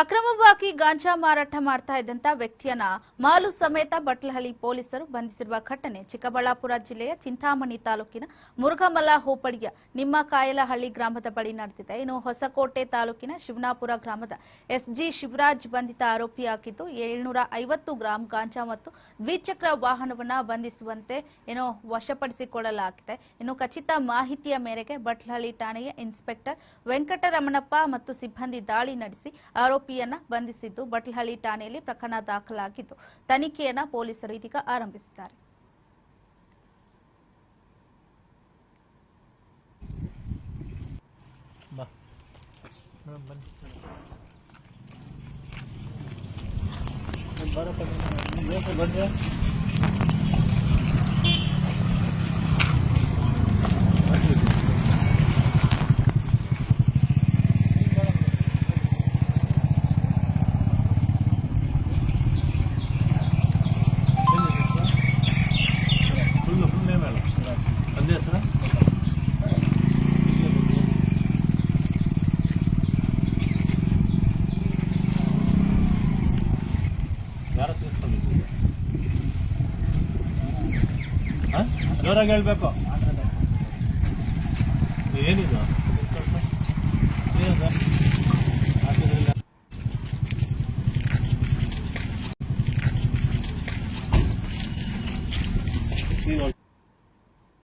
ಅಕ್ರಮವಾಗಿ ಗಾಂಜಾ ಮಾರಾಟ ಮಾಡ್ತಾ ಇದ್ದಂತ ವ್ಯಕ್ತಿಯನ್ನ ಮಾಲು ಸಮೇತ ಬಟ್ಲಹಳ್ಳಿ ಪೊಲೀಸರು ಬಂಧಿಸಿರುವ ಘಟನೆ ಚಿಕ್ಕಬಳ್ಳಾಪುರ ಜಿಲ್ಲೆಯ ಚಿಂತಾಮಣಿ ತಾಲೂಕಿನ ಮುರುಘಮಲ ಹೋಬಳಿಯ ನಿಮ್ಮ ಕಾಯಲಹಳ್ಳಿ ಗ್ರಾಮದ ಬಳಿ ನಡೆದಿದೆ. ಇನ್ನು ಹೊಸಕೋಟೆ ತಾಲೂಕಿನ ಶಿವನಾಪುರ ಗ್ರಾಮದ ಎಸ್ಜಿ ಶಿವರಾಜ್ ಬಂಧಿತ ಆರೋಪಿಯಾಗಿದ್ದು ಏಳ್ನೂರ ಐವತ್ತು ಗ್ರಾಂ ಗಾಂಜಾ ಮತ್ತು ದ್ವಿಚಕ್ರ ವಾಹನವನ್ನ ಬಂಧಿಸುವಂತೆ ಏನೋ ವಶಪಡಿಸಿಕೊಳ್ಳಲಾಗಿದೆ. ಇನ್ನು ಖಚಿತ ಮಾಹಿತಿಯ ಮೇರೆಗೆ ಬಟ್ಲಹಳ್ಳಿ ಠಾಣೆಯ ಇನ್ಸ್ಪೆಕ್ಟರ್ ವೆಂಕಟರಮಣಪ್ಪ ಮತ್ತು ಸಿಬ್ಬಂದಿ ದಾಳಿ ನಡೆಸಿ ಆರೋಪಿಯನ್ನ ಬಂಧಿಸಿದ್ದು ಬಟ್ಲಹಳ್ಳಿ ಠಾಣೆಯಲ್ಲಿ ಪ್ರಕರಣ ದಾಖಲಾಗಿದ್ದು ತನಿಖೆಯನ್ನ ಪೊಲೀಸರು ಇದೀಗ ಆರಂಭಿಸಿದ್ದಾರೆ. ಜೋರಾಗಿ ಹೇಳ್ಬೇಕು. ಏನಿದು? ಏನು